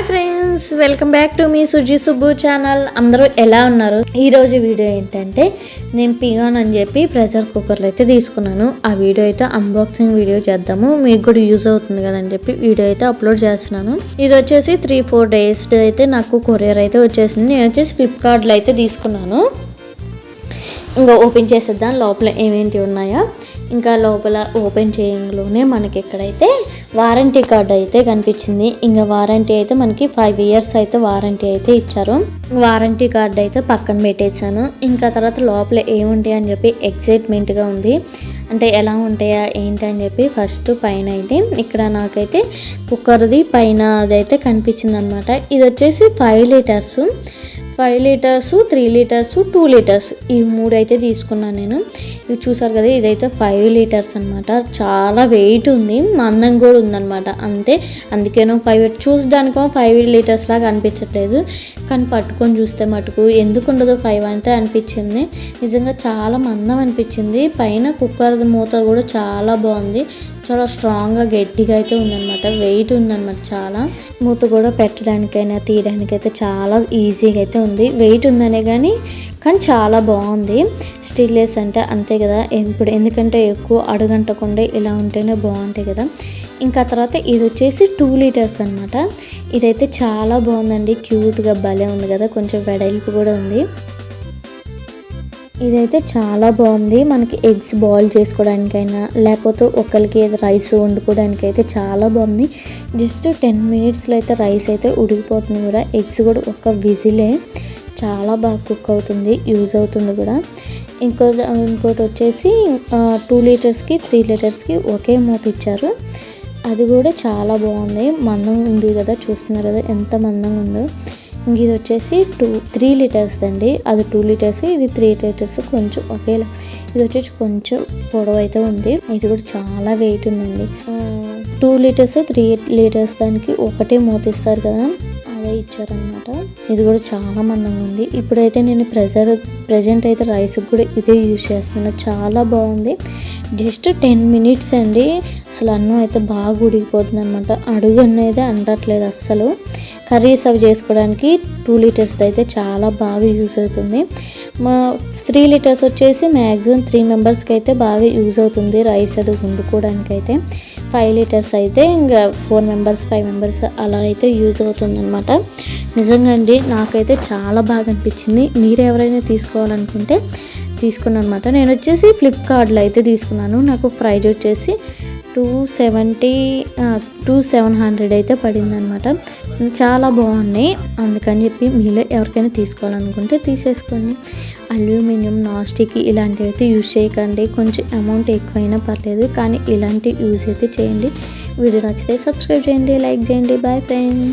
Hi friends welcome back to me Suji Subbu channel. అందరూ ఎలా ఉన్నారు? ఈరోజు వీడియో ఏంటంటే నేను పిగాన్ అని చెప్పి ప్రెషర్ కుక్కర్లు అయితే తీసుకున్నాను. ఆ వీడియో అయితే అన్బాక్సింగ్ వీడియో చేద్దాము. మీకు కూడా యూజ్ అవుతుంది కదని చెప్పి వీడియో అయితే అప్లోడ్ చేస్తున్నాను. ఇది వచ్చేసి త్రీ ఫోర్ డేస్ అయితే నాకు కొరియర్ అయితే వచ్చేసింది. నేను వచ్చేసి ఫ్లిప్కార్ట్లో అయితే తీసుకున్నాను. ఇంకా ఓపెన్ చేసేద్దాం. లోపల ఏమేంటి ఉన్నాయో. ఇంకా లోపల ఓపెన్ చేయంలోనే మనకి ఇక్కడైతే వారంటీ కార్డు అయితే కనిపించింది. ఇంకా వారంటీ అయితే మనకి ఫైవ్ ఇయర్స్ అయితే వారంటీ అయితే ఇచ్చారు. వారంటీ కార్డు అయితే పక్కన పెట్టేశాను. ఇంకా తర్వాత లోపల ఏముంటాయి అని చెప్పి ఎగ్జైట్మెంట్గా ఉంది. అంటే ఎలా ఉంటాయా ఏంటి అని చెప్పి ఫస్ట్ పైన అయితే ఇక్కడ నాకైతే కుక్కర్ది పైన అదైతే కనిపించింది అనమాట ఇది వచ్చేసి five litres. Five litres three litres two litres ఈ మూడు అయితే తీసుకున్నాను నేను. ఇవి చూసారు కదా ఇదైతే ఫైవ్ లీటర్స్ అనమాట చాలా వెయిట్ ఉంది మందం కూడా ఉందన్నమాట. అంతే అందుకేనో ఫైవ్ చూసడానికో ఫైవ్ లీటర్స్ లాగా అనిపించట్లేదు. కానీ పట్టుకొని చూస్తే మటుకు ఎందుకు ఉండదు ఫైవ్ అంటే అనిపించింది. నిజంగా చాలా మందం అనిపించింది. పైన కుక్కర్ మూత కూడా చాలా బాగుంది. చాలా స్ట్రాంగ్గా గట్టిగా అయితే ఉందన్నమాట. వెయిట్ ఉందన్నమాట చాలా. మూత కూడా పెట్టడానికైనా తీయడానికైతే చాలా ఈజీగా అయితే ఉంది. వెయిట్ ఉందనే కానీ కానీ చాలా బాగుంది. స్టీల్లెస్ అంటే అంతే కదా. ఇప్పుడు ఎందుకంటే ఎక్కువ అడుగంటకుండా ఇలా ఉంటేనే బాగుంటాయి కదా. ఇంకా తర్వాత ఇది వచ్చేసి టూ లీటర్స్ అనమాట ఇదైతే చాలా బాగుందండి. క్యూట్గా భలే ఉంది కదా. కొంచెం వెడల్పు కూడా ఉంది. ఇదైతే చాలా బాగుంది. మనకి ఎగ్స్ బాయిల్ చేసుకోవడానికైనా లేకపోతే ఒకరికి రైస్ వండుకోవడానికి అయితే చాలా బాగుంది. జస్ట్ టెన్ మినిట్స్లో అయితే రైస్ అయితే ఉడికిపోతుంది కూడా. ఎగ్స్ కూడా ఒక విజిలే. చాలా బాగా కుక్ అవుతుంది యూజ్ అవుతుంది కూడా. ఇంకో ఇంకోటి వచ్చేసి టూ లీటర్స్కి త్రీ లీటర్స్కి ఒకే మూత ఇచ్చారు. అది కూడా చాలా బాగుంది. మందం ఉంది కదా చూస్తున్నారు కదా ఎంత మందంగా ఉందో. ఇది వచ్చేసి టూ త్రీ లీటర్స్ అండి అది టూ లీటర్స్ ఇది త్రీ లీటర్స్ కొంచెం ఒకేలా. ఇది వచ్చేసి కొంచెం పొడవు అయితే ఉంది. ఇది కూడా చాలా వెయిట్ ఉందండి. టూ లీటర్స్ త్రీ లీటర్స్ దానికి ఒకటే మూతిస్తారు కదా. అదే ఇచ్చారనమాట ఇది కూడా చాలా మందంగా ఉంది. ఇప్పుడైతే నేను ప్రెజర్ ప్రజెంట్ అయితే రైస్ కూడా ఇదే యూజ్ చేస్తున్నాను. చాలా బాగుంది. జస్ట్ టెన్ మినిట్స్ అండి. అసలు అన్నం అయితే బాగా ఉడికిపోతుంది అనమాట అడుగు అనేది అండట్లేదు అస్సలు. కర్రీస్ అవి చేసుకోవడానికి టూ లీటర్స్ అయితే చాలా బాగా యూజ్ అవుతుంది. మా త్రీ లీటర్స్ వచ్చేసి మ్యాక్సిమం త్రీ మెంబర్స్కి అయితే బాగా యూజ్ అవుతుంది రైస్ అది వండుకోవడానికి అయితే. ఫైవ్ లీటర్స్ అయితే ఇంకా ఫోర్ మెంబర్స్ ఫైవ్ మెంబర్స్ అలా అయితే యూజ్ అవుతుందన్నమాట. నిజంగా అండి నాకైతే చాలా బాగా అనిపించింది. మీరు ఎవరైనా తీసుకోవాలనుకుంటే తీసుకున్నాను అనమాట నేను వచ్చేసి ఫ్లిప్కార్ట్లో అయితే తీసుకున్నాను. నాకు ప్రైజ్ వచ్చేసి two seventy two seven hundred అయితే పడిందనమాట చాలా బాగున్నాయి. అందుకని చెప్పి మీలో ఎవరికైనా తీసుకోవాలనుకుంటే తీసేసుకోండి. అల్యూమినియం నాస్టిక్ ఇలాంటివి అయితే యూజ్ చేయకండి. కొంచెం అమౌంట్ ఎక్కువైనా పర్లేదు కానీ ఇలాంటి యూజ్ అయితే చేయండి. వీడియో నచ్చితే సబ్స్క్రైబ్ చేయండి లైక్ చేయండి. Boy friend